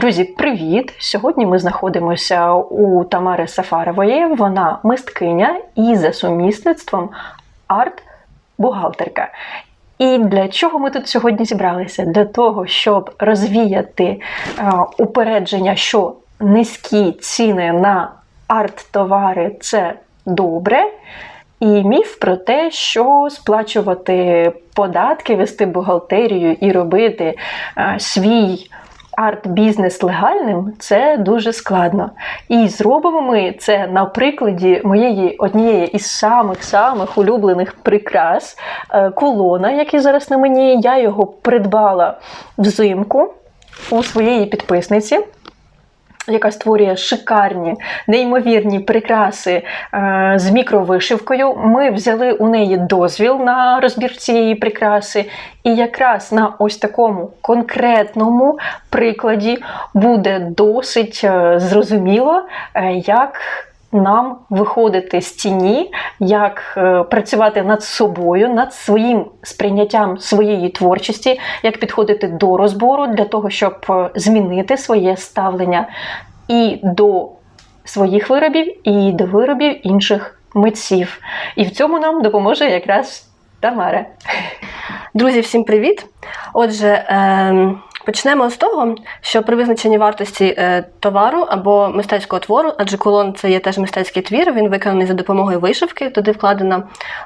Друзі, привіт! Сьогодні ми знаходимося у Тамари Сафарової. Вона мисткиня і за сумісництвом арт-бухгалтерка. І для чого ми тут сьогодні зібралися? Для того, щоб розвіяти е, упередження, що низькі ціни на арт-товари це добре. І міф про те, що сплачувати податки, вести бухгалтерію і робити е, свій арт-бізнес легальним це дуже складно. І зробимо ми це на прикладі моєї однієї із самих-самих улюблених прикрас е, кулона, який зараз на мені. Я його придбала взимку у своєї підписниці. Яка створює шикарні, неймовірні прикраси е, з мікровишивкою. Ми взяли у неї дозвіл на розбір цієї прикраси, і якраз на ось такому конкретному прикладі буде досить е, зрозуміло, е, як нам виходити з тіні, як е, працювати над собою, над своїм сприйняттям своєї творчості, як підходити до розбору для того, щоб е, змінити своє ставлення і до своїх виробів, і до виробів інших митців. І в цьому нам допоможе якраз Тамара. Друзі, всім привіт! Отже, ем, почнемо з того, що при визначенні вартості е, товару або мистецького твору, адже кулон це є теж мистецький твір, він виконаний за допомогою вишивки, туди вкладена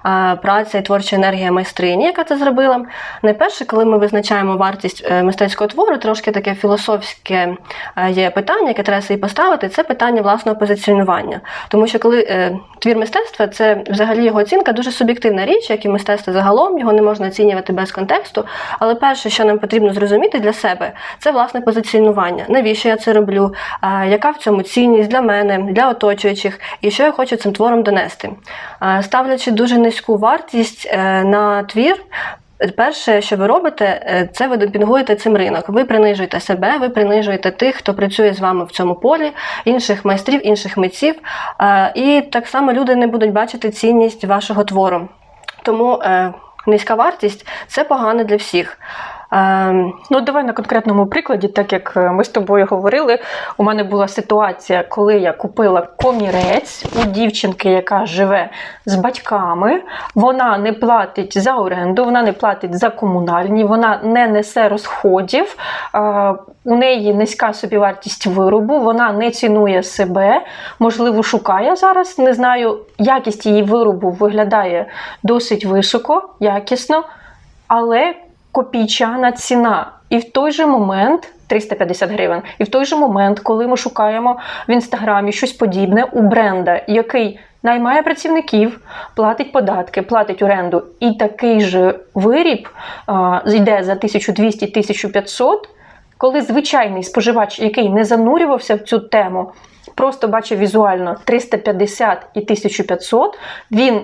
е, праця і творча енергія майстрині, яка це зробила. Найперше, коли ми визначаємо вартість е, мистецького твору, трошки таке філософське є питання, яке треба собі поставити, це питання власного позиціонування. Тому що коли твір мистецтва це взагалі його оцінка дуже суб'єктивна річ, як і мистецтво загалом, його не можна оцінювати без контексту. Але перше, що нам потрібно зрозуміти для себе, це власне позиціонування. Навіщо я це роблю? Яка в цьому цінність для мене, для оточуючих, і що я хочу цим твором донести? Ставлячи дуже низьку вартість е, на твір. Перше, що ви робите, е, це ви демпінгуєте цим ринок. Ви принижуєте себе, ви принижуєте тих, хто працює з вами в цьому полі, інших майстрів, інших митців. І так само люди не будуть бачити цінність вашого твору. Тому е, низька вартість це погано для всіх. Е, Ну, давай на конкретному прикладі, так як е, ми з тобою говорили, у мене була ситуація, коли я купила комірець у дівчинки, яка живе з батьками. Вона не платить за оренду, вона не платить за комунальні, вона не несе розходів. е, У неї низька собівартість виробу, вона не цінує себе, можливо, шукає зараз. Не знаю, якість її виробу виглядає досить високо, якісно, але копійчана ціна. І в той же момент 350 гривень. І в той же момент, коли ми шукаємо в інстаграмі щось подібне у бренда, який наймає працівників, платить податки, платить оренду, і такий же виріб а, йде за 1200-1500, коли звичайний споживач, який не занурювався в цю тему, просто бачив візуально 350 і 1500, він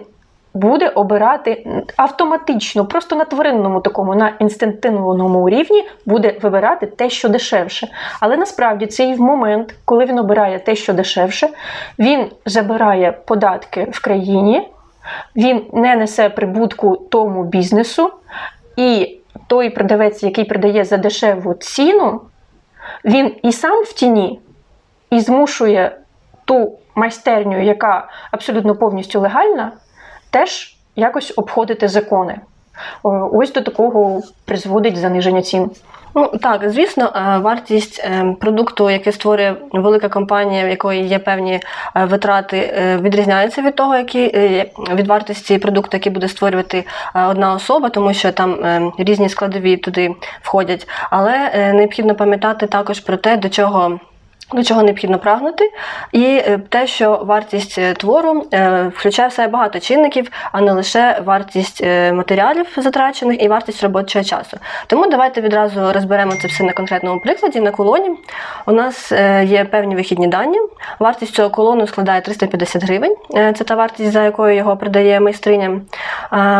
буде обирати автоматично, просто на тваринному такому, на інстинктивному рівні буде вибирати те, що дешевше. Але насправді цей момент, коли він обирає те, що дешевше, він забирає податки в країні, він не несе прибутку тому бізнесу, і той продавець, який продає за дешеву ціну, він і сам в тіні, і змушує ту майстерню, яка абсолютно повністю легальна, теж якось обходити закони. Ось до такого призводить заниження цін. Ну так, звісно, е, вартість е, продукту, який створює велика компанія, в якої є певні е, витрати, е, відрізняється від того, які е, від вартості продукту, який буде створювати е, одна особа, тому що там е, різні складові туди входять. Але е, необхідно пам'ятати також про те, до чого. До чого необхідно прагнути, і е, те, що вартість е, твору е, включає в себе багато чинників, а не лише вартість матеріалів затрачених і вартість робочого часу. Тому давайте відразу розберемо це все на конкретному прикладі. На колоні у нас є певні вихідні дані. Вартість цього колону складає 350 гривень. Це та вартість, за якою його продає майстриня.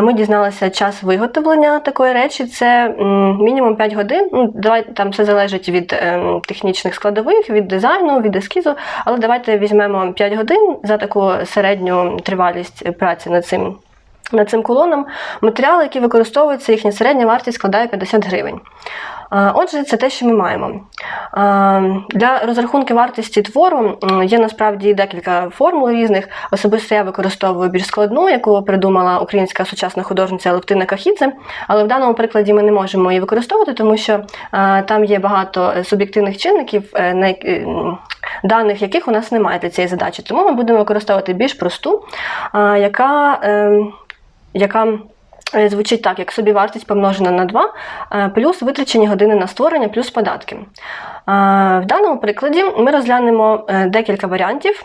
Ми дізналися час виготовлення такої речі. Це мінімум 5 годин. Ну, давай там все залежить від ем, технічних складових, від дизайну, від ескізу. Але давайте візьмемо 5 годин за таку середню тривалість праці над цим. Над цим колоном матеріали, які використовуються, їхня середня вартість складає 50 гривень. Отже, це те, що ми маємо. Для розрахунки вартості твору є насправді декілька формул різних. Особисто я використовую більш складну, яку придумала українська сучасна художниця Левтина Кахідзе. Але в даному прикладі ми не можемо її використовувати, тому що там є багато е, суб'єктивних чинників, е, е, даних яких у нас немає для цієї задачі. Тому ми будемо використовувати більш просту, яка, е, яка звучить так, як собівартість помножена на 2, е, плюс витрачені години на створення, плюс податки. Е, В даному прикладі ми розглянемо е, декілька варіантів.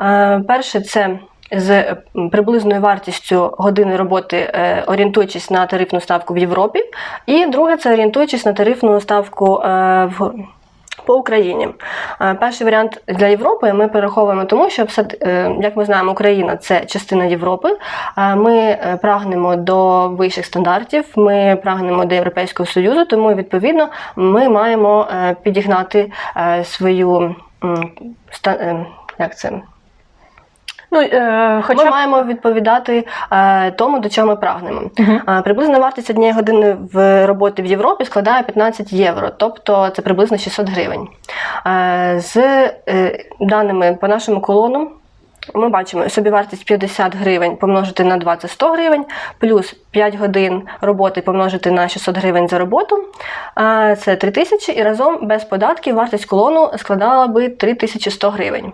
Е, Перше це з е, приблизною вартістю години роботи, е, орієнтуючись на тарифну ставку в Європі. І друге це орієнтуючись на тарифну ставку е, в по Україні. Е, Перший варіант для Європи ми перераховуємо тому, що е, як ми знаємо, Україна це частина Європи. Е, Ми прагнемо до вищих стандартів, ми прагнемо до Європейського Союзу, тому відповідно ми маємо підігнати свою як це. Ну, е, хоча Ми маємо відповідати е, тому, до чого ми прагнемо. Мгм. Е, Приблизна вартість однієї години в роботи в Європі складає 15 євро, тобто це приблизно 600 гривень. Е, З е, даними по нашому колону. Ми бачимо собівартість 50 гривень помножити на 2 – це 100 гривень, плюс 5 годин роботи помножити на 600 гривень за роботу. Це 3 тисячі, і разом без податків вартість колону складала би 3100 гривень.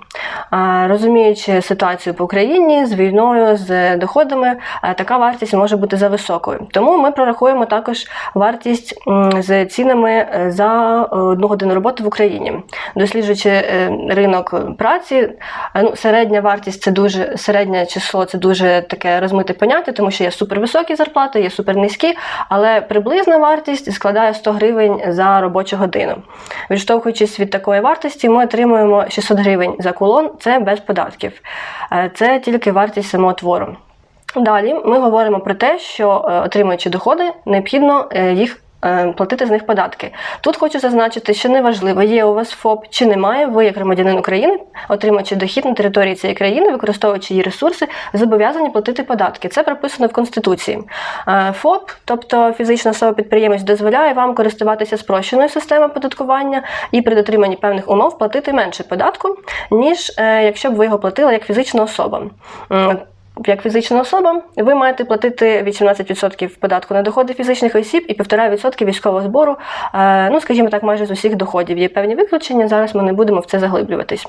Розуміючи ситуацію по Україні з війною, з доходами, така вартість може бути за високою. Тому ми прорахуємо також вартість з цінами е, за е, одну годину роботи в Україні. Досліджуючи е, ринок праці, ну, середня вартість це дуже середнє число, це дуже таке розмите поняття, тому що є супервисокі зарплати, є супернизькі, але приблизна вартість складає 100 гривень за робочу годину. Відштовхуючись від такої вартості, ми отримуємо 600 гривень за колон, це без податків. Е, Це тільки вартість самого твору. Далі ми говоримо про те, що е, отримуючи доходи, необхідно е, їх. Е, Платити з них податки. Тут хочу зазначити, що неважливо, є у вас ФОП чи немає, ви, як громадянин України, отримуючи дохід на території цієї країни, використовуючи її ресурси, зобов'язані платити податки. Це прописано в Конституції. Е, ФОП, тобто фізична особа-підприємець, дозволяє вам користуватися спрощеною системою податкування і при дотриманні певних умов платити менше податку, ніж е, якщо б ви його платили як фізична особа. Як фізична особа, ви маєте платити 18% податку на доходи фізичних осіб і 1,5% військового збору, е, ну, скажімо так, майже з усіх доходів. Є певні виключення, зараз ми не будемо в це заглиблюватись.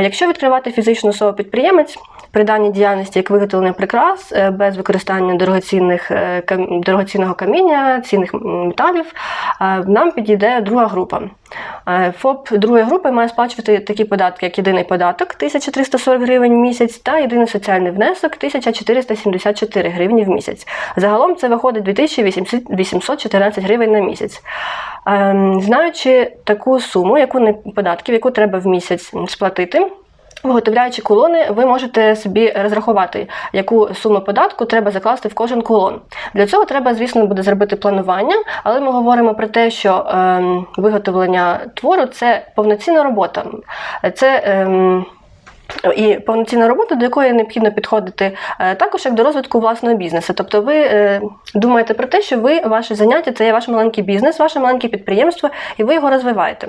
Якщо відкривати фізичну особу-підприємець, при даній діяльності як виготовлення прикрас е, без використання дорогоцінних, е, дорогоцінного каміння, цінних металів, нам підійде друга група. ФОП другої групи має сплачувати такі податки, як єдиний податок 1340 гривень в місяць та єдиний соціальний внесок 1474 гривні в місяць. Загалом це виходить 2814 гривень на місяць. Ем, Знаючи таку суму, яку не податків, яку треба в місяць сплатити. Виготовляючи колони, ви можете собі розрахувати, яку суму податку треба закласти в кожен колон. Для цього треба, звісно, буде зробити планування, але ми говоримо про те, що ем, виготовлення твору це повноцінна робота. Це ем, і повноцінна робота, до якої необхідно підходити е, також як до розвитку власного бізнесу. Тобто ви е, думаєте про те, що ви ваше заняття це є ваш маленький бізнес, ваше маленьке підприємство, і ви його розвиваєте.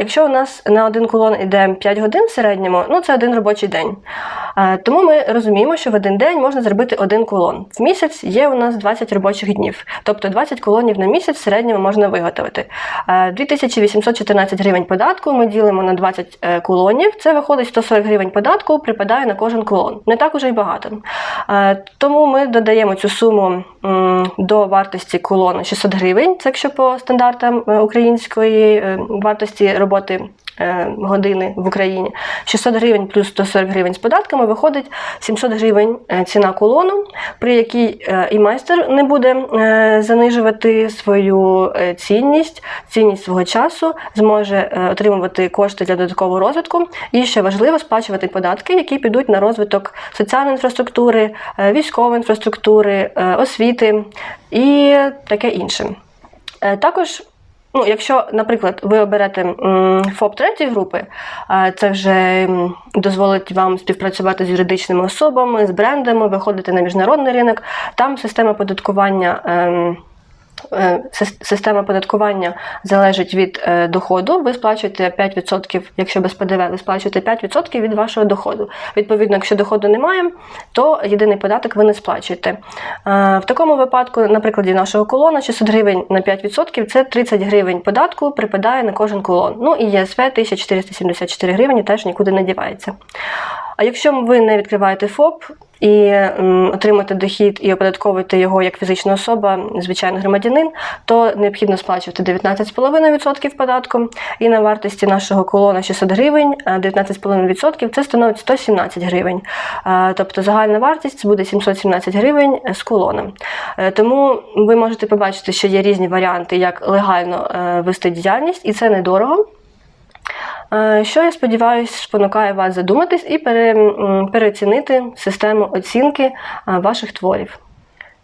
Якщо у нас на один колон йде 5 годин в середньому, ну це один робочий день. Тому ми розуміємо, що в один день можна зробити один колон. В місяць є у нас 20 робочих днів, тобто 20 колонів на місяць в середньому можна виготовити. Е, 2814 гривень податку ми ділимо на 20 е, колонів. Це виходить 140 гривень податку, припадає на кожен колон. Не так уже й багато. Тому ми додаємо цю суму до вартості колону 600 гривень. Це якщо по стандартам е, української е, вартості роботи е, години в Україні. 600 гривень плюс 140 гривень з податками виходить 700 гривень е, ціна колону, при якій е, і майстер не буде занижувати свою цінність, цінність свого часу, зможе отримувати кошти для додаткового розвитку. І ще важливо сплачувати податки, які підуть на розвиток соціальної інфраструктури, військової інфраструктури, освіти і таке інше. Також Ну, якщо, наприклад, ви оберете ФОП третьої групи, це вже дозволить вам співпрацювати з юридичними особами, з брендами, виходити на міжнародний ринок. Там система податкування ем, е, система податкування залежить від е, доходу. Ви сплачуєте 5%, якщо без ПДВ, ви сплачуєте 5% від вашого доходу. Відповідно, якщо доходу немає, то єдиний податок ви не сплачуєте. Е, В такому випадку, на прикладі нашого колона, 600 гривень на 5% це 30 гривень податку припадає на кожен колон. Ну і ЄСВ 1474 гривні теж нікуди не дівається. А якщо ви не відкриваєте ФОП і м, отримуєте дохід і оподатковуєте його як фізична особа, звичайний громадянин, то необхідно сплачувати 19,5% податку. І на вартості нашого колона 600 гривень, а 19,5% це становить 117 гривень. Тобто загальна вартість буде 717 гривень з колоном. Е, Тому ви можете побачити, що є різні варіанти, як легально е, вести діяльність, і це недорого. Е, Що я сподіваюся, спонукає вас задуматись і пере, переоцінити систему оцінки е, ваших творів.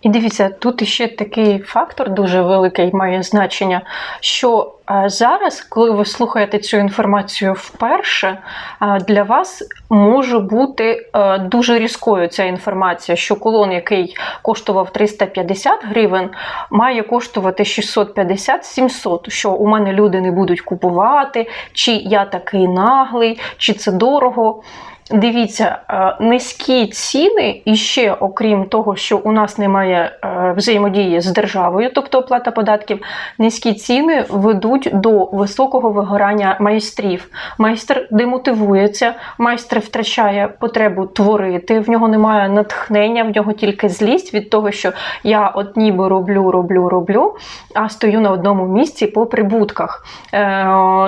І дивіться, тут іще такий фактор дуже великий має значення, що е, зараз, коли ви слухаєте цю інформацію вперше, е, для вас може бути е, дуже різкою ця інформація, що колон, який коштував 350 гривень, має коштувати 650-700, що у мене люди не будуть купувати, чи я такий наглий, чи це дорого. Дивіться, е, низькі ціни, і ще окрім того, що у нас немає е, взаємодії з державою, тобто оплата податків, низькі ціни ведуть до високого вигорання майстрів. Майстер демотивується, майстер втрачає потребу творити, в нього немає натхнення, в нього тільки злість від того, що я от ніби роблю, роблю, роблю, а стою на одному місці по прибутках. Е,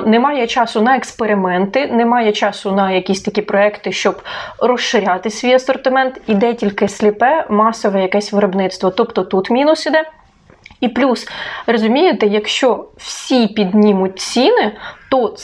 немає часу на експерименти, немає часу на якісь такі проекти, щоб розширяти свій асортимент. Іде тільки сліпе, масове якесь виробництво. Тобто тут мінус іде. І плюс, розумієте, якщо всі піднімуть ціни, то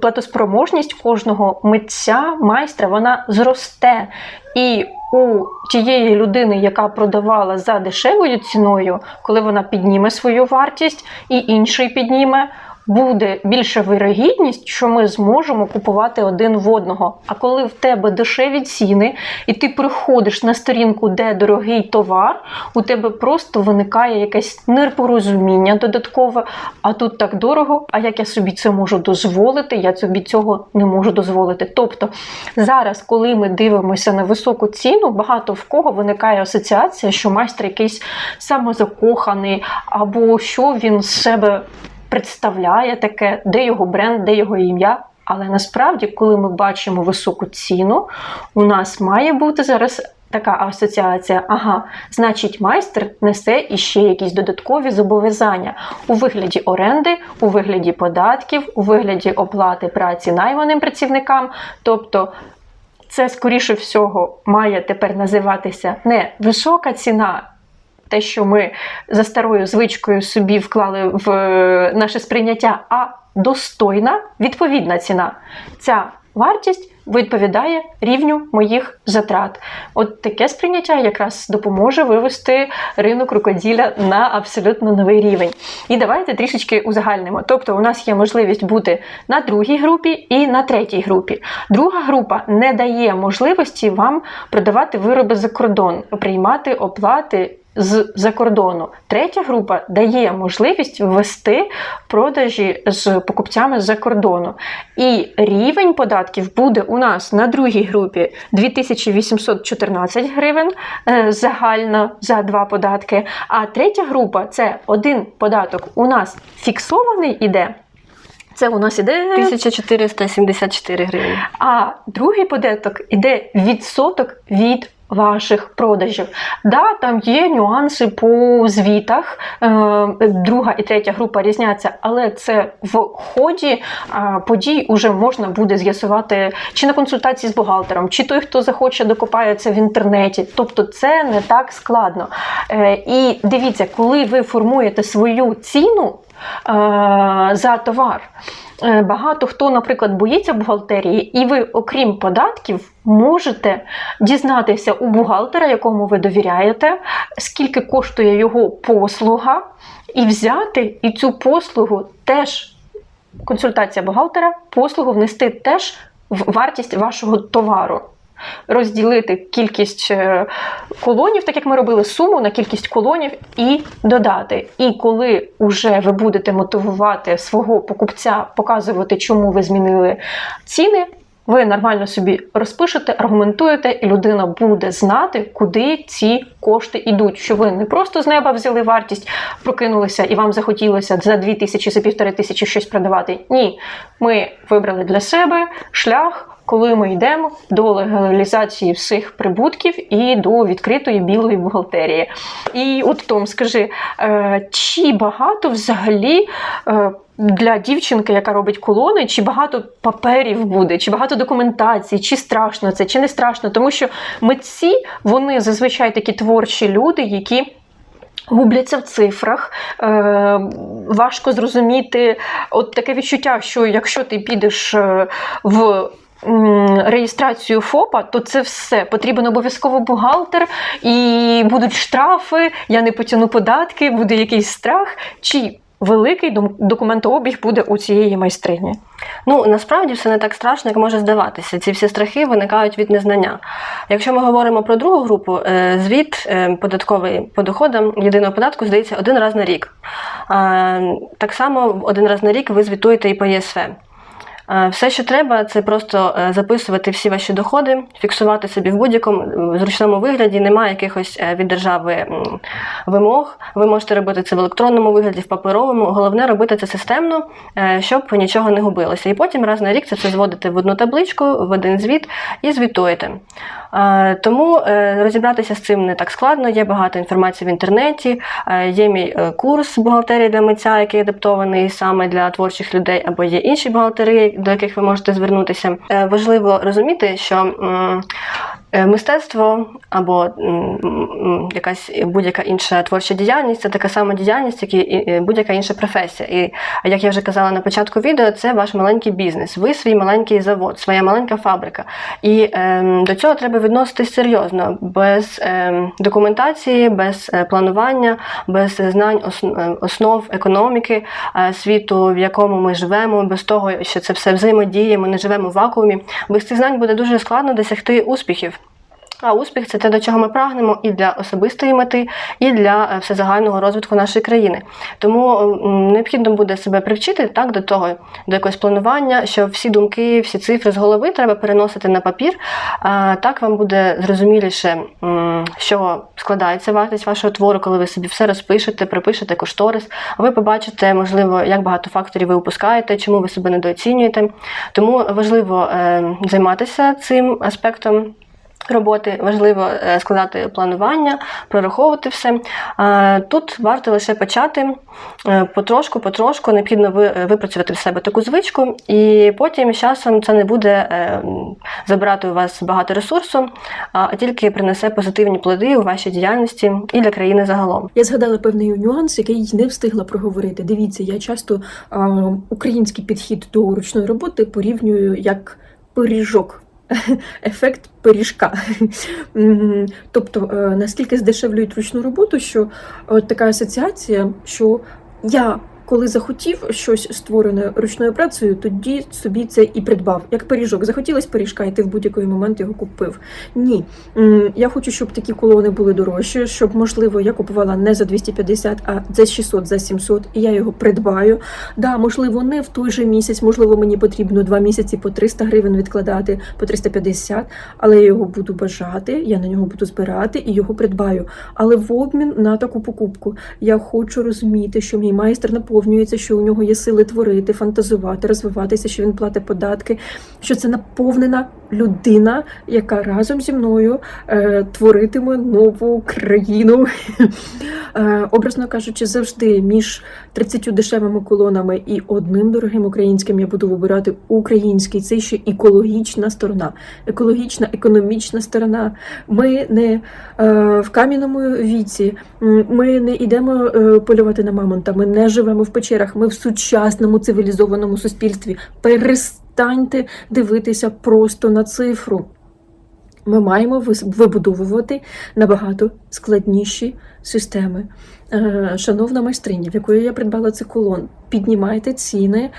платоспроможність кожного митця, майстра, вона зросте. І у тієї людини, яка продавала за дешевою ціною, коли вона підніме свою вартість, і інший підніме, буде більша вирогідність, що ми зможемо купувати один в одного. А коли в тебе дешеві ціни, і ти приходиш на сторінку, де дорогий товар, у тебе просто виникає якесь непорозуміння додаткове. А тут так дорого. А як я собі це можу дозволити? Я собі цього не можу дозволити. Тобто зараз, коли ми дивимося на високу ціну, багато в кого виникає асоціація, що майстер якийсь самозакоханий, або що він з себе представляє таке, де його бренд, де його ім'я. Але насправді, коли ми бачимо високу ціну, у нас має бути зараз така асоціація. Ага, значить, майстер несе іще якісь додаткові зобов'язання у вигляді оренди, у вигляді податків, у вигляді оплати праці найманим працівникам. Тобто це, скоріше всього, має тепер називатися не висока ціна. Те, що ми за старою звичкою собі вклали в е, наше сприйняття, а достойна відповідна ціна. Ця вартість відповідає рівню моїх затрат. От таке сприйняття якраз допоможе вивести ринок рукоділля на абсолютно новий рівень. І давайте трішечки узагальнимо. Тобто, у нас є можливість бути на другій групі і на третій групі. Друга група не дає можливості вам продавати вироби за кордон, приймати оплати з-за кордону. Третя група дає можливість ввести продажі з покупцями з-за кордону. І рівень податків буде у нас на другій групі 2814 гривень е, загально за два податки. А третя група це один податок у нас фіксований іде. Це у нас іде 1474 гривні. а другий податок іде відсоток від ваших продажів. Да, там є нюанси по звітах. Е, Друга і третя група різняться, але це в ході е, подій уже можна буде з'ясувати чи на консультації з бухгалтером, чи той, хто захоче, докопається в інтернеті. Тобто це не так складно. Е, І дивіться, коли ви формуєте свою ціну за товар. Е, Багато хто, наприклад, боїться бухгалтерії, і ви, окрім податків, можете дізнатися у бухгалтера, якому ви довіряєте, скільки коштує його послуга, і взяти і цю послугу теж консультація бухгалтера, послугу внести теж в вартість вашого товару. Розділити кількість е, колонів, так як ми робили суму на кількість колонів, і додати. І коли вже ви будете мотивувати свого покупця, показувати, чому ви змінили ціни. Ви нормально собі розпишете, аргументуєте, і людина буде знати, куди ці кошти йдуть. Що ви не просто з неба взяли вартість, прокинулися і вам захотілося за 2 тисячі, за півтори тисячі щось продавати. Ні, ми вибрали для себе шлях. Коли ми йдемо до легалізації всіх прибутків і до відкритої білої бухгалтерії. І от Том, скажи, е, чи багато взагалі е, для дівчинки, яка робить колони, чи багато паперів буде, чи багато документації, чи страшно це, чи не страшно? Тому що митці вони зазвичай такі творчі люди, які. Губляться в цифрах, е, важко зрозуміти от таке відчуття, що якщо ти підеш е, в реєстрацію ФОПа, то це все потрібен обов'язково бухгалтер, і будуть штрафи, я не потягну податки, буде якийсь страх. Чи великий документообіг буде у цієї майстрині? Ну насправді все не так страшно, як може здаватися. Ці всі страхи виникають від незнання. Якщо ми говоримо про другу групу, е, звіт е, податковий по доходам єдиного податку здається один раз на рік. Так само один раз на рік ви звітуєте і по ЄСВ. Е, Все, що треба, це просто е, записувати всі ваші доходи, фіксувати собі в будь-якому зручному вигляді. Немає якихось е, від держави вимог. Ви можете робити це в електронному вигляді, в паперовому. Головне робити це системно, щоб нічого не губилося. І потім раз на рік це все зводите в одну табличку, в один звіт і звітуєте. Тому розібратися з цим не так складно. Є багато інформації в інтернеті. Є мій курс бухгалтерії для митця, який адаптований саме для творчих людей, або є інші бухгалтери, до яких ви можете звернутися. Е, Важливо розуміти, що мистецтво або якась будь-яка інша творча діяльність це така сама діяльність, як і будь-яка інша професія. І як я вже казала на початку відео, це ваш маленький бізнес. Ви свій маленький завод, своя маленька фабрика. І ем, до цього треба відноситись серйозно, без ем, документації, без е, планування, без знань е, основ економіки е, світу, в якому ми живемо, без того, що це все взаємодіє, ми не живемо в вакуумі. Без цих знань буде дуже складно досягти успіхів. А успіх це те, до чого ми прагнемо і для особистої мети, і для е, всезагального розвитку нашої країни. Тому необхідно буде себе привчити так до того, до якогось планування, що всі думки, всі цифри з голови треба переносити на папір. Так вам буде зрозуміліше, чого складається вартість вашого твору, коли ви собі все розпишете, припишете кошторис. Ви побачите, можливо, як багато факторів ви упускаєте, чому ви себе недооцінюєте. Тому важливо е, займатися цим аспектом роботи важливо е, складати планування, прораховувати все. Е, Тут варто лише почати е, потрошку, потрошку, необхідно випрацювати в себе таку звичку, і потім з часом це не буде забирати у вас багато ресурсу, а тільки принесе позитивні плоди у вашій діяльності і для країни загалом. Я згадала певний нюанс, який не встигла проговорити. Дивіться, я часто український підхід до ручної роботи порівнюю як пиріжок. Ефект пиріжка. Тобто, е, наскільки здешевлюють ручну роботу, що от така асоціація, що я. Коли захотів щось створене ручною працею, тоді собі це і придбав. Як пиріжок. Захотілось пиріжка, і ти в будь-який момент його купив. Ні, Я хочу, щоб такі колони були дорожчі, щоб, можливо, я купувала не за 250, а за 600, за 700, і я його придбаю. Да, можливо, не в той же місяць, можливо, мені потрібно два місяці по 300 гривень відкладати, по 350, але я його буду бажати, я на нього буду збирати і його придбаю. Але в обмін на таку покупку я хочу розуміти, що мій майстер наповнюється, що у нього є сили творити, фантазувати, розвиватися, що він платить податки, що це наповнена людина, яка разом зі мною е, творитиме нову країну. Е, образно кажучи, завжди між 30 дешевими колонами і одним дорогим українським я буду вибирати український. Це ще екологічна сторона, екологічна, економічна сторона. Ми не е, в кам'яному віці, ми не йдемо е, полювати на мамонта, ми не живемо в печерах, ми в сучасному цивілізованому суспільстві. Перестаньте дивитися просто на цифру. ми маємо вибудовувати набагато складніші системи. Е, Шановна майстриня, в якої я придбала цей кулон, піднімайте ціни,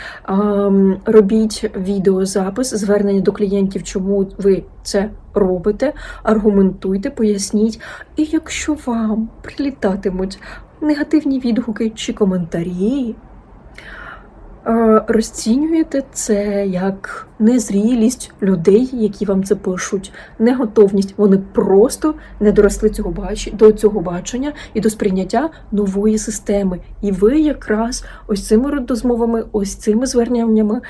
робіть відеозапис, звернення до клієнтів, чому ви це робите, аргументуйте, поясніть. І якщо вам прилітатимуть негативні відгуки чи коментарі, е, розцінюєте це як незрілість людей, які вам це пишуть, неготовність. Вони просто не доросли цього бач... до цього бачення і до сприйняття нової системи. І ви якраз ось цими розмовами, ось цими зверненнями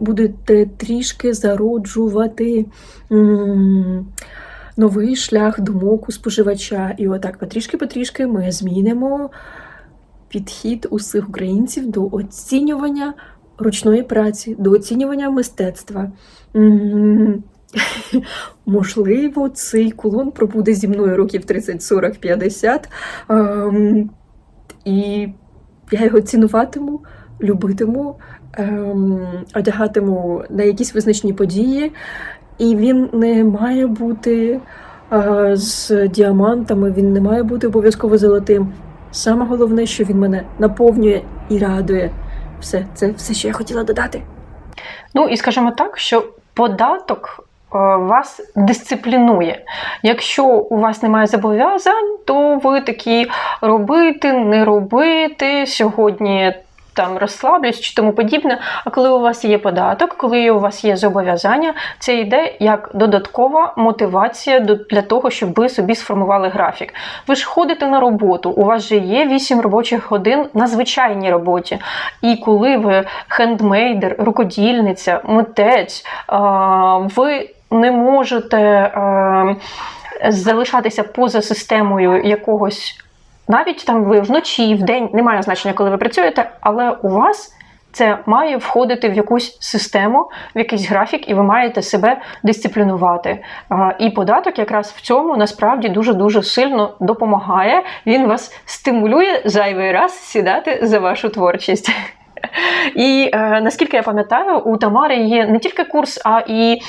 будете трішки зароджувати. Новий шлях думок у споживача, і отак потрішки-потрішки ми змінимо підхід усіх українців до оцінювання ручної праці, до оцінювання мистецтва. Можливо, цей кулон пробуде зі мною років 30, 40, 50. ем, І я його цінуватиму, любитиму, ем, одягатиму на якісь визначні події. І він не має бути е, з діамантами, він не має бути обов'язково золотим. Саме головне, що він мене наповнює і радує. Все, це все, що я хотіла додати. Ну і скажімо так, що податок е, вас дисциплінує. Якщо у вас немає зобов'язань, то ви такі робити, не робити сьогодні. Там розслаблюсь чи тому подібне. А коли у вас є податок, коли у вас є зобов'язання, це йде як додаткова мотивація для того, щоб ви собі сформували графік. Ви ж ходите на роботу, у вас же є 8 робочих годин на звичайній роботі. І коли ви хендмейдер, рукодільниця, митець, ви не можете залишатися поза системою якогось, навіть там ви вночі, в день, немає значення, коли ви працюєте, але у вас. Це має входити в якусь систему, в якийсь графік, і ви маєте себе дисциплінувати. І податок якраз в цьому насправді дуже дуже сильно допомагає. Він вас стимулює зайвий раз сідати за вашу творчість. І е, наскільки я пам'ятаю, у Тамари є не тільки курс, а і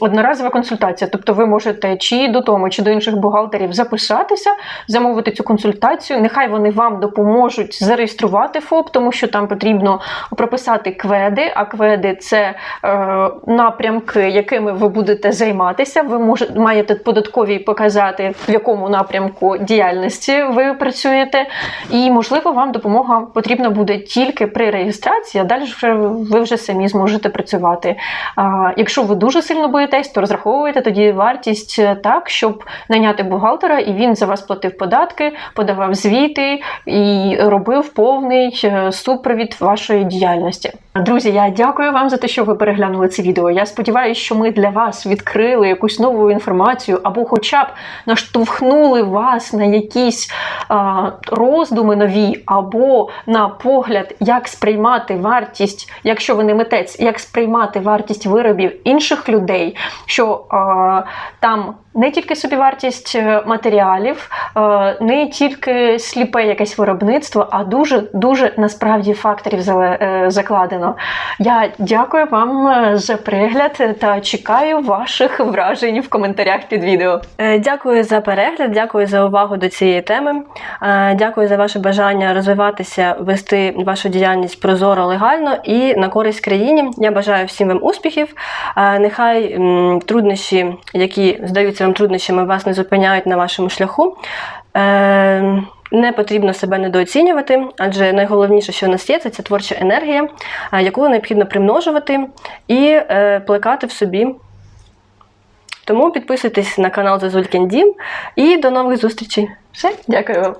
одноразова консультація. Тобто ви можете чи до Томи, чи до інших бухгалтерів записатися, замовити цю консультацію. Нехай вони вам допоможуть зареєструвати ФОП, тому що там потрібно прописати кведи. А кведи це е, напрямки, якими ви будете займатися. Ви може, маєте податкові показати, в якому напрямку діяльності ви працюєте. І, можливо, вам допомога потрібна буде тільки при реєстрації, а далі вже ви вже самі зможете працювати. А, якщо ви дуже сильно боїтесь, то розраховуєте тоді вартість е, так, щоб найняти бухгалтера, і він за вас платив податки, подавав звіти і робив повний е, супровід вашої діяльності. Друзі, я дякую вам за те, що ви переглянули це відео. Я сподіваюся, що ми для вас відкрили якусь нову інформацію або, хоча б наштовхнули вас на якісь а, роздуми нові, або на погляд, як сприймати вартість, якщо ви не митець, як сприймати вартість виробів інших людей, що а, там не тільки собівартість е, матеріалів, е, не тільки сліпе якесь виробництво, а дуже дуже насправді факторів е, закладено. Я дякую вам за перегляд та чекаю ваших вражень в коментарях під відео. Дякую за перегляд, дякую за увагу до цієї теми. Дякую за ваше бажання розвиватися, вести вашу діяльність прозоро, легально і на користь країні. Я бажаю всім вам успіхів. Нехай труднощі, які здаються вам труднощами, вас не зупиняють на вашому шляху. Е, Не потрібно себе недооцінювати, адже найголовніше, що в нас є, це ця творча енергія, е, яку необхідно примножувати і е, плекати в собі. Тому підписуйтесь на канал Зазулькін Дім і до нових зустрічей. Все, дякую вам.